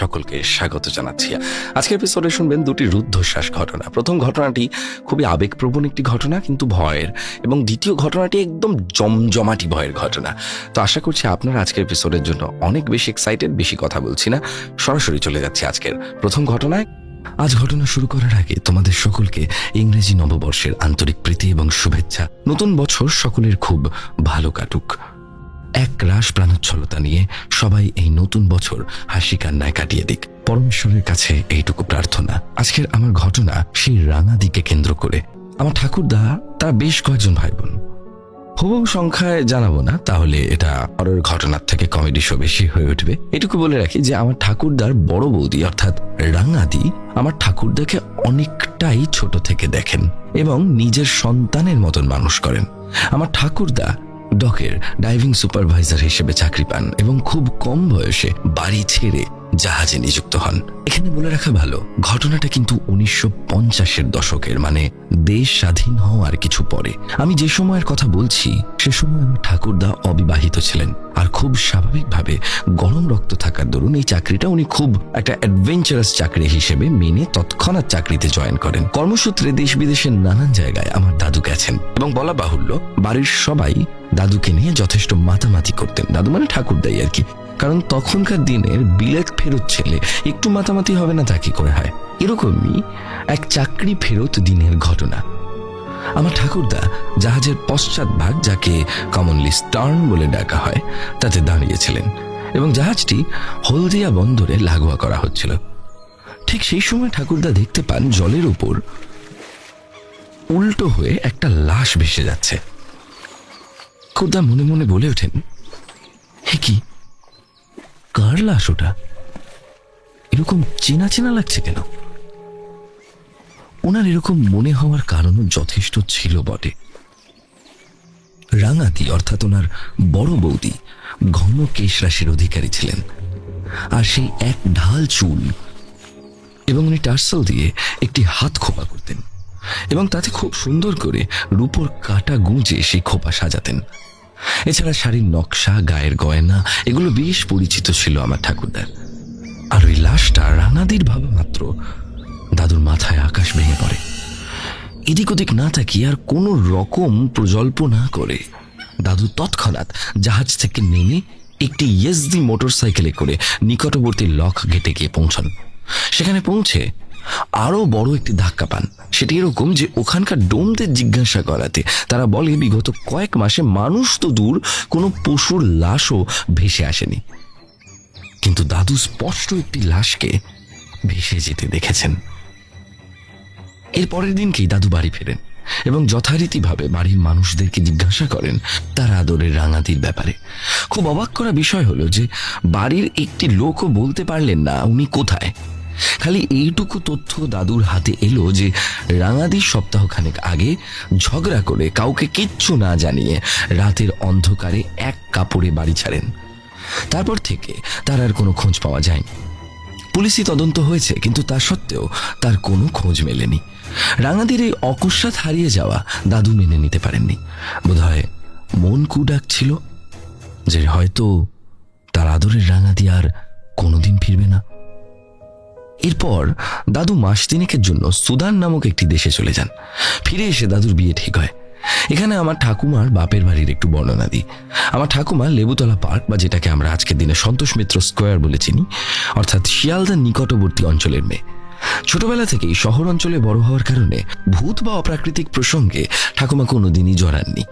সকলকে স্বাগত জানাচ্ছি। আজকের এপিসোডে শুনবেন দুটি রুদ্ধশ্বাস ঘটনা। প্রথম ঘটনাটি খুবই আবেগপ্রবণ একটি ঘটনা, কিন্তু ভয়ের। এবং দ্বিতীয় ঘটনাটি একদম জমজমাটি ভয়ের ঘটনা। তো আশা করছি আপনারা আজকের এপিসোডের জন্য অনেক বেশি এক্সাইটেড বেশি কথা বলছি না। সরাসরি চলে যাচ্ছে আজকের প্রথম ঘটনায়। আজ ঘটনা শুরু করার আগে তোমাদের সকলকে ইংরেজি নববর্ষের আন্তরিক প্রীতি এবং শুভেচ্ছা। নতুন বছর সকলের খুব ভালো কাটুক। এক রাস প্রাণোচ্ছলতা নিয়ে সবাই এই নতুন বছর হাসি কান্নায় কাটিয়ে দিক। পরমেশ্বরের কাছে এইটুকু প্রার্থনা। আজকের আমার ঘটনা সেই রাঙা দিকে কেন্দ্র করে। আমার ঠাকুরদা, তারা বেশ কয়েকজন ভাই বোন হুবহু সংখ্যায় জানাব না, তাহলে এটা পরের ঘটনার থেকে কমেডি শো বেশি হয়ে উঠবে। এটুকু বলে রাখি যে আমার ঠাকুরদার বড় বৌদি, অর্থাৎ রাঙাদি, আমার ঠাকুরদাকে অনেকটাই ছোট থেকে দেখেন এবং নিজের সন্তানের মতন মানুষ করেন। আমার ঠাকুরদা ডকের ডাইভিং সুপারভাইজার হিসেবে চাকরি পান এবং খুব কম বয়সে বাড়ি ছেড়ে জাহাজে নিযুক্ত হন। এখানে বলে রাখা ভালো, ঘটনাটা কিন্তু উনিশশো পঞ্চাশের দশকের মানে দেশ স্বাধীন হওয়ার কিছু পরে। আমি যে সময়ের কথা বলছি, সে সময় আমার ঠাকুরদা অবিবাহিত ছিলেন। আর খুব স্বাভাবিকভাবে গরম রক্ত থাকার দরুন এই চাকরিটা উনি খুব একটা অ্যাডভেঞ্চারাস চাকরি হিসেবে মেনে তৎক্ষণাৎ চাকরিতে জয়েন করেন। কর্মসূত্রে দেশ বিদেশের নানান জায়গায় আমার দাদু গেছেন। এবং বলা বাহুল্য, বাড়ির সবাই দাদুকে নিয়ে যথেষ্ট মাতামাতি করতেন। দাদু মানে ঠাকুরদাই আর কি। কারণ তখনকার দিনের বিলেত ফেরত ছেলে একটু মাতামাতি হবে না তা কি করে হয়? এরকমই এক চাকরি ফেরত দিনের ঘটনা। আমার ঠাকুরদা জাহাজের পশ্চাৎ ভাগ যাকে কমনলি স্টার্ন বলে ডাকা হয়, তাতে দাঁড়িয়েছিলেন এবং জাহাজটি হলদিয়া বন্দরে লাগোয়া করা হচ্ছিল। ঠিক সেই সময় ঠাকুরদা দেখতে পান জলের উপর উল্টো হয়ে একটা লাশ ভেসে যাচ্ছে। খুদা মনে মনে বলে ওঠেন, হে কি? কার লাশ ওটা এরকম চেনা চেনা লাগছে কেন? ওনার এরকম মনে হওয়ার কারণও যথেষ্ট ছিল বটে। রাঙাতি, অর্থাৎ ওনার বড় বৌদি, ঘন কেশ রাশির অধিকারী ছিলেন, আর সেই এক ঢাল চুল এবং উনি টার্সেল দিয়ে একটি হাত খোপা করতেন এবং তাতে খুব সুন্দর করে রূপোর কাটা গুঁজে সেই খোপা সাজাতেন। এছাড়া শাড়ির নকশা, গায়ের গয়না, এগুলো বেশ পরিচিত ছিল আমার ঠাকুরদার। আর ওই লাশটা রানাদির ভাবা মাত্র। দাদুর মাথায় আকাশ ভেঙে পড়ে। এদিক ওদিক না তাকিয়ে আর কোনো রকম প্রজল্প না করে। দাদু তৎক্ষণাৎ জাহাজ থেকে নেমে একটি ইয়েসদি মোটর সাইকেলে করে নিকটবর্তী লক গেটে গিয়ে পৌঁছান সেখানে পৌঁছে আরও বড় একটি ধাক্কা পান। সেটি এরকম যে ওখানকার ডোমদের জিজ্ঞাসা করাতে তারা বলে, বিগত কয়েক মাসে মানুষ তো দূর, কোনো পশুর লাশও ভেসে আসেনি। কিন্তু দাদু স্পষ্ট একটি লাশকে ভেসে যেতে দেখেছেন। এর পরের দিনকেই দাদু বাড়ি ফেরেন এবং যথারীতিভাবে বাড়ির মানুষদেরকে জিজ্ঞাসা করেন তার আদরের রাঙাতির ব্যাপারে। খুব অবাক করা বিষয় হলো যে বাড়ির একটি লোকও বলতে পারলেন না উনি কোথায়। খালি এইটুকু তথ্য দাদুর হাতে এলো যে রাঙাদির সপ্তাহখানেক আগে ঝগড়া করে কাউকে কিচ্ছু না জানিয়ে রাতের অন্ধকারে এক কাপড়ে বাড়ি ছাড়েন। তারপর থেকে তার আর কোনো খোঁজ পাওয়া যায়নি। পুলিশি তদন্ত হয়েছে, কিন্তু তা সত্ত্বেও তার কোনো খোঁজ মেলেনি। রাঙাদির এই অকস্মাৎ হারিয়ে যাওয়া দাদু মেনে নিতে পারেননি। বোধহয় মন কুডাক ছিল যে হয়তো তার আদরের রাঙাদি আর কোনোদিন ফিরবে না। এরপর দাদু মাস তিনেকের জন্য সুদান নামক একটি দেশে চলে যান। ফিরে এসে দাদুর বিয়ে ঠিক হয়। এখানে আমার ঠাকুমার বাপের বাড়ির একটু বর্ণনা দিই। আমার ঠাকুমা লেবুতলা পার্ক বা যেটাকে আমরা আজকের দিনে সন্তোষ মিত্র স্কোয়ার বলে চিনি, অর্থাৎ শিয়ালদার নিকটবর্তী অঞ্চলের মেয়ে। ছোটবেলা থেকেই শহর অঞ্চলে বড় হওয়ার কারণে ভূত বা অপ্রাকৃতিক প্রসঙ্গে ঠাকুমা কোনোদিনই জড়াননি।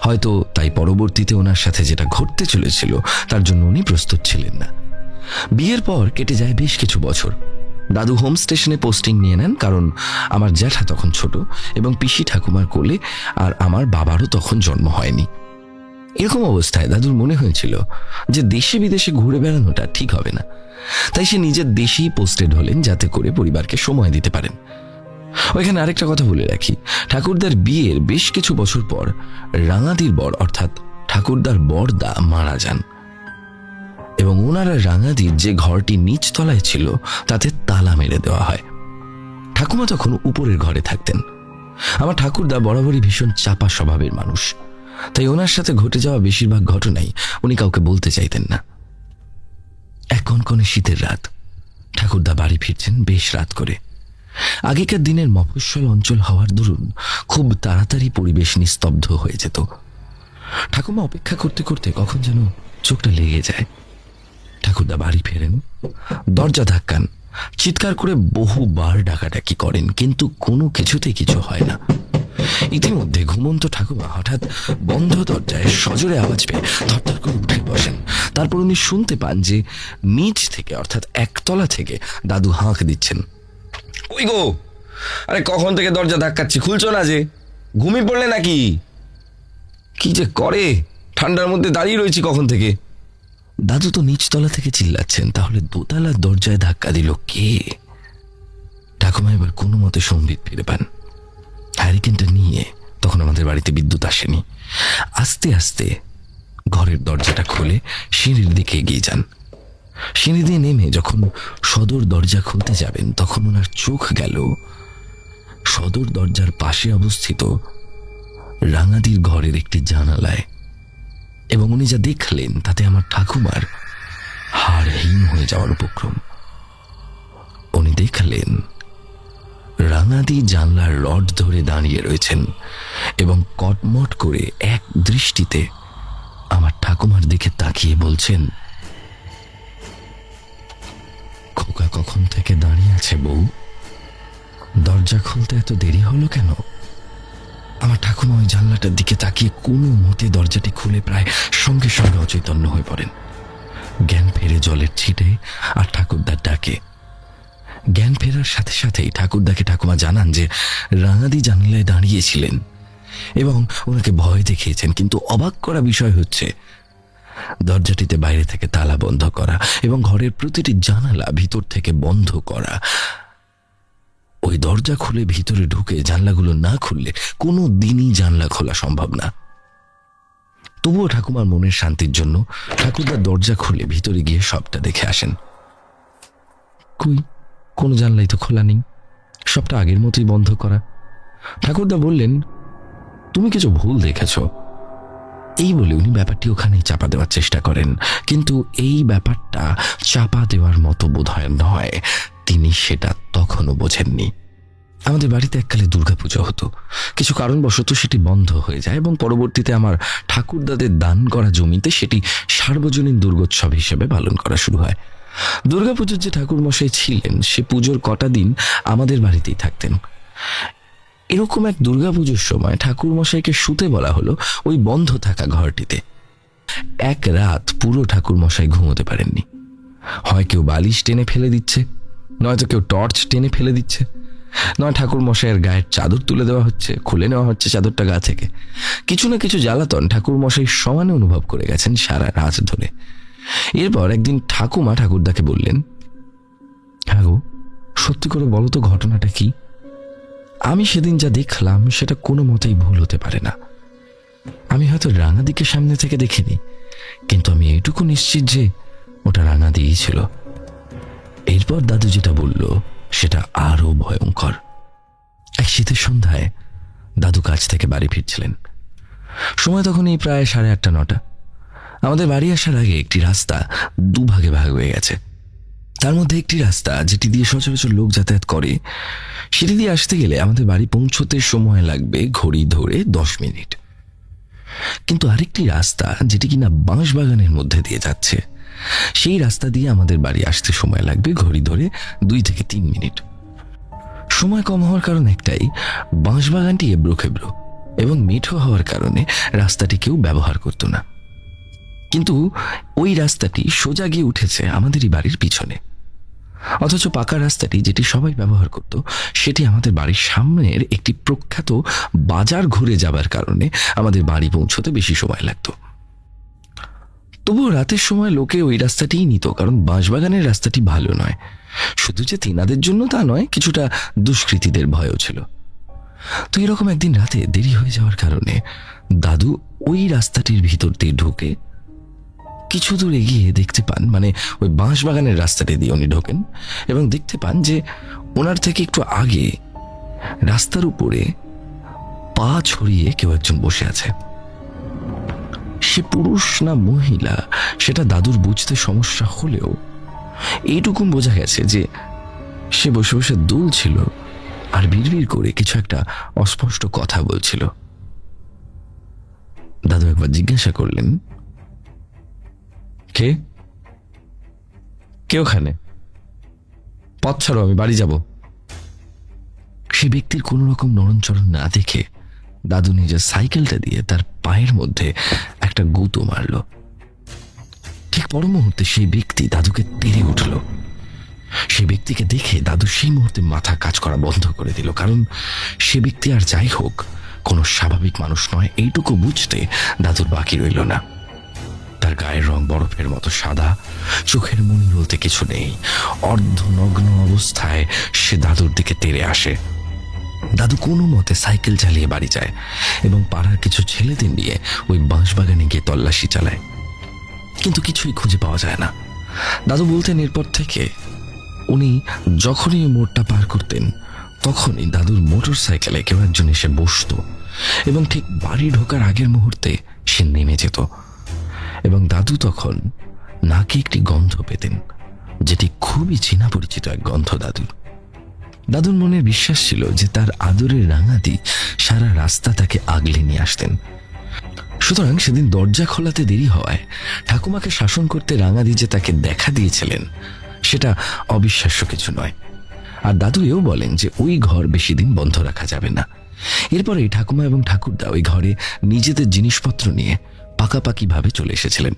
হয়তো তাই পরবর্তীতে ওনার সাথে যেটা ঘটতে চলেছিল, তার জন্য উনি প্রস্তুত ছিলেন না। বিয়ের পর কেটে যায় বেশ কিছু বছর। দাদু হোম স্টেশনে পোস্টিং নিয়ে নেন, কারণ আমার জ্যাঠা তখন ছোট এবং পিসি ঠাকুমার কোলে আর আমার বাবারও তখন জন্ম হয়নি। এরকম অবস্থায় দাদুর মনে হয়েছিল যে দেশে বিদেশে ঘুরে বেড়ানোটা ঠিক হবে না। তাই সে নিজের দেশেই পোস্টেড হলেন যাতে করে পরিবারকে সময় দিতে পারেন। ওইখানে আরেকটা কথা বলে রাখি, ঠাকুরদার বিয়ের বেশ কিছু বছর পর রাঙাদির বর অর্থাৎ ঠাকুরদার বরদা মারা যান। এবং ওনারা রাঙাদির যে ঘরটি নিচ তলায় ছিল, তাতে তালা মেরে দেওয়া হয়। ঠাকুমা তখন উপরের ঘরে থাকতেন। আমার ঠাকুরদা বরাবরই ভীষণ চাপা স্বভাবের মানুষ। তাই ওনার সাথে ঘটে যাওয়া বেশিরভাগ ঘটনাই উনি কাউকে বলতে চাইতেন না। এক কনকনে শীতের রাত, ঠাকুরদা বাড়ি ফিরছেন বেশ রাত করে। আগেকার দিনের মফস্বল অঞ্চল হওয়ার দরুন খুব তাড়াতাড়ি পরিবেশ নিস্তব্ধ হয়ে যেত। ঠাকুমা অপেক্ষা করতে করতে কখন যেন চোখটা লেগে যায়। ঠাকুরদা বাড়ি ফেরেন। দরজা ধাক্কান। চিৎকার করে বহুবার ডাকাডাকি করেন, কিন্তু কোনো কিছুতেই কিছু হয় না। ইতিমধ্যে ঘুমন্ত ঠাকুমা হঠাৎ বন্ধ দরজায় সজোরে আওয়াজ পেয়ে থরথর করে উঠে বসেন। তারপর উনি শুনতে পান যে নিচ থেকে, অর্থাৎ একতলা থেকে, দাদু হাঁক দিচ্ছেন। ওই গো? আরে কখন থেকে দরজা ধাক্কাচ্ছি? খুলছো না যে? ঘুমিয়ে পড়লে নাকি? কি যে করে? ঠান্ডার মধ্যে দাঁড়িয়ে রয়েছি কখন থেকে? দাদু তো নিচতলা থেকে চিল্লাচ্ছেন, তাহলে দোতলার দরজায় ধাক্কা দিল কে? ঠাকুমা এবার কোনো মতে সম্বিত ফিরে পান হ্যারিকেনটা নিয়ে তখন আমাদের বাড়িতে বিদ্যুৎ আসেনি। আস্তে আস্তে ঘরের দরজাটা খুলে সিঁড়ির দিকে এগিয়ে যান। সিঁড়ি দিয়ে নেমে যখন সদর দরজা খুলতে যাবেন, তখন ওনার চোখ গেল। সদর দরজার পাশে অবস্থিত রাঙাদির ঘরের একটি জানালায় এবং উনি যা দেখলেন, তাতে আমার ঠাকুমার হাড় হিম হয়ে যাওয়ার উপক্রম। উনি দেখলেন, রাঙাদি জানলার রড ধরে দাঁড়িয়ে রয়েছেন এবং কটমট করে এক দৃষ্টিতে আমার ঠাকুমার দিকে তাকিয়ে বলছেন, খোকা কখন থেকে দাঁড়িয়ে আছে বউ? দরজা খুলতে এত দেরি হলো কেন? আমার ঠাকুমা ওই জানলাটার দিকে তাকিয়ে কোনো মতে দরজাটি খুলে প্রায় সঙ্গে সঙ্গে অচৈতন্য হয়ে পড়েন। জ্ঞান ফেরে জলের ছিটে আর ঠাকুরদার ডাকে। জ্ঞান ফেরার সাথে সাথেই ঠাকুরদাকে ঠাকুমা জানান যে রাঙাদি জানলায় দাঁড়িয়েছিলেন এবং ওনাকে ভয় দেখিয়েছেন, কিন্তু অবাক করা বিষয় হচ্ছে, দরজাটিতে বাইরে থেকে তালা বন্ধ করা এবং ঘরের প্রতিটি জানালা ভিতর থেকে বন্ধ করা ওই দরজা খুলে ভিতরে ঢুকে জানলাগুলো না খুললে কোনো দিনই জানলা খোলা সম্ভব না। তবুও ঠাকুমার মনের শান্তির জন্য ঠাকুরদার দরজা খুলে ভিতরে গিয়ে সবটা দেখে আসেন। কই, কোনো জানলাই তো খোলা নেই। সবটা আগের মতোই বন্ধ করা। ঠাকুরদা বললেন, তুমি কিছু ভুল দেখেছ। এই বলে উনি ব্যাপারটি ওখানেই চাপা দেওয়ার চেষ্টা করেন। কিন্তু এই ব্যাপারটা চাপা দেওয়ার মতো বোধ হয় নয়। তিনি সেটা তখনও বোঝেননি। আমাদের বাড়িতে এককালে দুর্গাপুজো হতো। কিছু কারণবশত সেটি বন্ধ হয়ে যায় এবং পরবর্তীতে আমার ঠাকুরদাদের দান করা জমিতে সেটি সার্বজনীন দুর্গোৎসব হিসেবে পালন করা শুরু হয়। দুর্গাপুজোর যে ঠাকুরমশাই ছিলেন, সে পুজোর কটা দিন আমাদের বাড়িতেই থাকতেন। এরকম এক দুর্গাপুজোর সময় ঠাকুরমশাইকে শুতে বলা হলো ওই বন্ধ থাকা ঘরটিতে। এক রাত পুরো ঠাকুরমশাই ঘুমোতে পারেননি। হয় কেউ বালিশ টেনে ফেলে দিচ্ছে। নয়তো কেউ টর্চ টেনে ফেলে দিচ্ছে। নয় ঠাকুর মশাইয়ের গায়ের চাদর তুলে দেওয়া হচ্ছে, খুলে নেওয়া হচ্ছে চাদরটা গা থেকে। কিছু না কিছু জ্বালাতন ঠাকুর মশাই সমানে অনুভব করে গেছেন সারা রাত ধরে। এরপর একদিন ঠাকুমা ঠাকুরদাকে বললেন হ্যাঁ গো, সত্যি করে বলো তো ঘটনাটা কি? আমি সেদিন যা দেখলাম সেটা কোনো মতেই ভুল হতে পারে না। আমি হয়তো রাঙাদিকে সামনে থেকে দেখিনি, কিন্তু আমি এটুকু নিশ্চিত যে ওটা রাঙাদিই ছিল। এরপর দাদু যেটা বলল, সেটা আরও ভয়ঙ্কর। এক শীতের সন্ধ্যায় দাদু কাজ থেকে বাড়ি ফিরছিলেন। সময় তখন এই প্রায় সাড়ে আটটা, নটা। আমাদের বাড়ি আসার আগে একটি রাস্তা দুভাগে ভাগ হয়ে গেছে। তার মধ্যে একটি রাস্তা যেটি দিয়ে সচরাচর লোক যাতায়াত করে, সেটি দিয়ে আসতে গেলে আমাদের বাড়ি পৌঁছতে সময় লাগবে ঘড়ি ধরে দশ মিনিট। কিন্তু আরেকটি রাস্তা যেটি কিনা বাঁশ বাগানের মধ্যে দিয়ে যাচ্ছে সেই রাস্তা দিয়ে আমাদের বাড়ি আসতে সময় লাগবে ঘড়ি ধরে দুই থেকে তিন মিনিট। সময় কম হওয়ার কারণ একটাই, বাঁশবাগানটি এবড়ো খেবড়ো এবং মিঠো হওয়ার কারণে রাস্তাটি কেউ ব্যবহার করতো না। কিন্তু ওই রাস্তাটি সোজা গিয়ে উঠেছে আমাদেরই বাড়ির পিছনে। অথচ পাকা রাস্তাটি যেটি সবাই ব্যবহার করত, সেটি আমাদের বাড়ির সামনের একটি প্রখ্যাত বাজার ঘুরে যাবার কারণে আমাদের বাড়ি পৌঁছতে বেশি সময় লাগতো। তবুও রাতের সময় লোকে ওই রাস্তাটিই নিত, কারণ বাঁশবাগানের রাস্তাটি ভালো নয়। শুধু যে তিনাদের জন্য তা নয়, কিছুটা দুষ্কৃতীদের ভয়ও ছিল। তো এরকম একদিন রাতে দেরি হয়ে যাওয়ার কারণে দাদু ওই রাস্তাটির ভিতর দিয়ে ঢুকে। কিছু দূর এগিয়ে দেখতে পান মানে ওই বাঁশবাগানের রাস্তাটি দিয়ে উনি ঢোকেন এবং দেখতে পান যে ওনার থেকে একটু আগে রাস্তার উপরে পা ছড়িয়ে কেউ একজন বসে আছে। সে পুরুষ না মহিলা, সেটা দাদুর বুঝতে সমস্যা হলেও এইটুকু বোঝা গেছে যে সে বসে বসে দুলছিল আর বিড়বিড় করে কিছু একটা অস্পষ্ট কথা বলছিল। দাদু একবার জিজ্ঞাসা করলেন, কে? কে ওখানে? পথ ছাড়ো, আমি বাড়ি যাব। সে ব্যক্তির কোনো রকম নরণচরণ না দেখে দাদু নিজের সাইকেলটা দিয়ে তার পায়ের মধ্যে একটা গুঁতো মারল। ঠিক পর মুহূর্তে সেই ব্যক্তি দাদুকে তেড়ে উঠল। সেই ব্যক্তিকে দেখে দাদু সেই মুহূর্তে মাথা কাজ করা বন্ধ করে দিল, কারণ সে ব্যক্তি আর যাই হোক, কোনো স্বাভাবিক মানুষ নয়, এইটুকু বুঝতে দাদুর বাকি রইল না। তার গায়ের রং বরফের মতো সাদা, চোখের মনি বলতে কিছু নেই। অর্ধনগ্ন অবস্থায় সে দাদুর দিকে তেড়ে আসে। দাদু কোনো মতে সাইকেল চালিয়ে বাড়ি যায় এবং পাড়ার কিছু ছেলেদের নিয়ে ওই বাঁশবাগানে গিয়ে তল্লাশি চালায়। কিন্তু কিছুই খুঁজে পাওয়া যায় না। দাদু বলতেন এরপর থেকে উনি যখনই মোড়টা পার করতেন, তখনই দাদুর মোটর সাইকেলে কেউ একজন এসে বসতো এবং ঠিক বাড়ি ঢোকার আগের মুহূর্তে সে নেমে যেত এবং দাদু তখন নাকে একটি গন্ধ পেতেন, যেটি খুবই চেনা পরিচিত এক গন্ধ দাদুর। দাদুর মনে বিশ্বাস ছিল যে তার আদরের রাঙাতি সারা রাস্তা তাকে আগলে নিয়ে আসতেন। সুতরাং সেদিন দরজা খোলাতে দেরি হওয়ায় ঠাকুমাকে শাসন করতে রাঙাদি যে তাকে দেখা দিয়েছিলেন, সেটা অবিশ্বাস্য কিছু নয়। আর দাদু এও বলেন যে ওই ঘর বেশি দিন বন্ধ রাখা যাবে না। এরপরে ঠাকুমা এবং ঠাকুরদা ওই ঘরে নিজেদের জিনিসপত্র নিয়ে পাকাপাকি ভাবে চলে এসেছিলেন।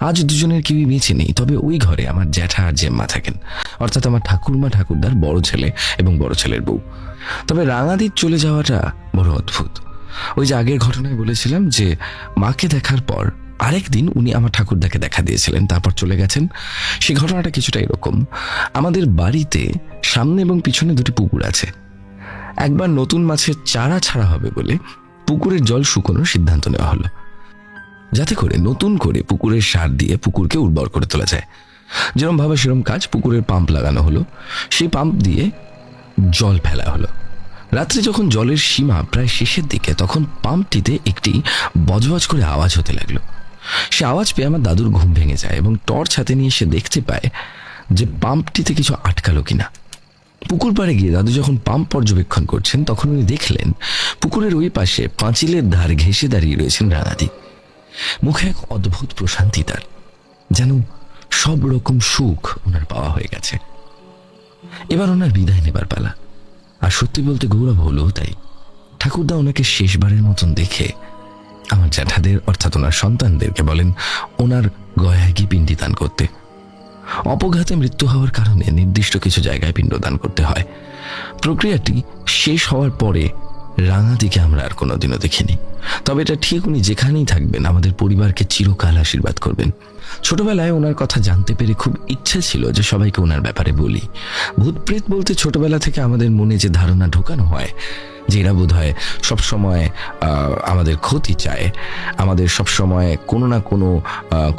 আজ দুজনের কেউই বেঁচে নেই, তবে ওই ঘরে আমার জ্যাঠা আর জেম্মা থাকেন। অর্থাৎ আমার ঠাকুরমা ঠাকুরদার বড় ছেলে এবং বড় ছেলের বউ। তবে রাঙাদির চলে যাওয়াটা বড় অদ্ভুত। ওই যে আগের ঘটনায় বলেছিলাম যে, মাকে দেখার পর আরেক দিন উনি আমার ঠাকুরদাকে দেখা দিয়েছিলেন, তারপর চলে গেছেন। সেই ঘটনাটা কিছুটা এরকম। আমাদের বাড়িতে সামনে এবং পিছনে দুটি পুকুর আছে। একবার নতুন মাছের চারা ছাড়া হবে বলে পুকুরের জল শুকোনোর সিদ্ধান্ত নেওয়া হলো। যাতে করে নতুন করে পুকুরের সার দিয়ে পুকুরকে উর্বর করে তোলা যায়। যেরকম ভাবে সেরকম কাজ পুকুরের পাম্প লাগানো হলো। সেই পাম্প দিয়ে জল ফেলা হলো। রাত্রে যখন জলের সীমা প্রায় শেষের দিকে, তখন পাম্পটিতে একটি বজবজ করে আওয়াজ হতে লাগল। সে আওয়াজ পেয়ে আমার দাদুর ঘুম ভেঙে যায় এবং টর্চ হাতে নিয়ে সে দেখতে পায় যে পাম্পটিতে কিছু আটকালো কিনা। পুকুর পাড়ে গিয়ে দাদু যখন পাম্প পর্যবেক্ষণ করছেন, তখন উনি দেখলেন পুকুরের ওই পাশে পাঁচিলের ধার ঘেঁষে দাঁড়িয়ে রয়েছেন রানাদি। মুখে এক অদ্ভুত প্রশান্তি তার, যেন সব রকম সুখ ওনার পাওয়া হয়ে গেছে। এবার ওনার বিদায় নেবার পালা। আর সত্যি বলতে গৌরব হলো তাই। ঠাকুরদা ওনাকে শেষবারের মতন দেখে আমার জ্যাঠাদের, অর্থাৎ ওনার সন্তানদেরকে বলেন, ওনার গয়াগি পিণ্ডি দান করতে। অপঘাতে মৃত্যু হওয়ার কারণে নির্দিষ্ট কিছু জায়গায় পিণ্ডদান করতে হয়। প্রক্রিয়াটি শেষ হওয়ার পরে রাঙাদিকে আমরা আর কোনোদিনও দেখিনি। তবে এটা ঠিক উনি যেখানেই থাকবেন, আমাদের পরিবারকে চিরকাল আশীর্বাদ করবেন। ছোটবেলায় ওনার কথা জানতে পেরে খুব ইচ্ছে ছিল যে সবাইকে ওনার ব্যাপারে বলি। ভূতপ্রেত বলতে ছোটবেলা থেকে আমাদের মনে যে ধারণা ঢোকানো হয়, যে এরা বোধ হয় সবসময় আমাদের ক্ষতি চায়, আমাদের সবসময় কোনো না কোনো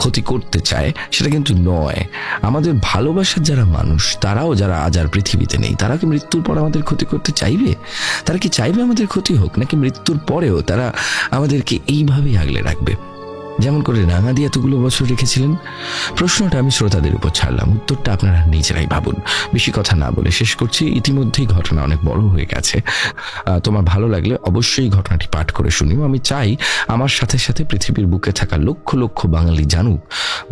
ক্ষতি করতে চায়, সেটা কিন্তু নয়। আমাদের ভালোবাসার যারা মানুষ, তারাও যারা আজ আর পৃথিবীতে নেই, তারা কি মৃত্যুর পর আমাদের ক্ষতি করতে চাইবে? তারা কি চাইবে আমাদের ক্ষতি হোক, নাকি মৃত্যুর পরেও তারা আমাদেরকে এইভাবেই আগলে রাখবে? যেমন করে রাঙাদি এতগুলো বছর রেখেছিলেন, প্রশ্নটা আমি শ্রোতাদের উপর ছাড়লাম, উত্তরটা আপনারা নিজেরাই ভাবুন। বেশি কথা না বলে শেষ করছি। ইতিমধ্যেই ঘটনা অনেক বড় হয়ে গেছে। তোমার ভালো লাগলে অবশ্যই ঘটনাটি পাঠ করে শুনিও। আমি চাই আমার সাথে সাথে পৃথিবীর বুকে থাকা লক্ষ লক্ষ বাঙালি জানুক,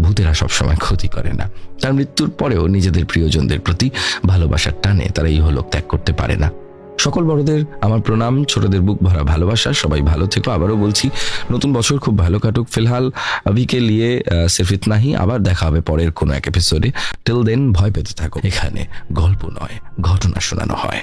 ভূতেরা সবসময় ক্ষতি করে না। তার মৃত্যুর পরেও নিজেদের প্রিয়জনদের প্রতি ভালোবাসার টানে তারা ইহলোক ত্যাগ করতে পারে না। সকল বড়দের আমার প্রণাম, ছোটদের বুক ভরা ভালোবাসা, সবাই ভালো থেকো। আবারও বলছি, নতুন বছর খুব ভালো কাটুক। ফিলহাল আভিকে নিয়ে সেফিত নাহি। আবার দেখা হবে পরের কোনো এক এপিসোডে টিল দেন ভয় পেতে থাকো। এখানে গল্প নয়, ঘটনা শোনানো হয়।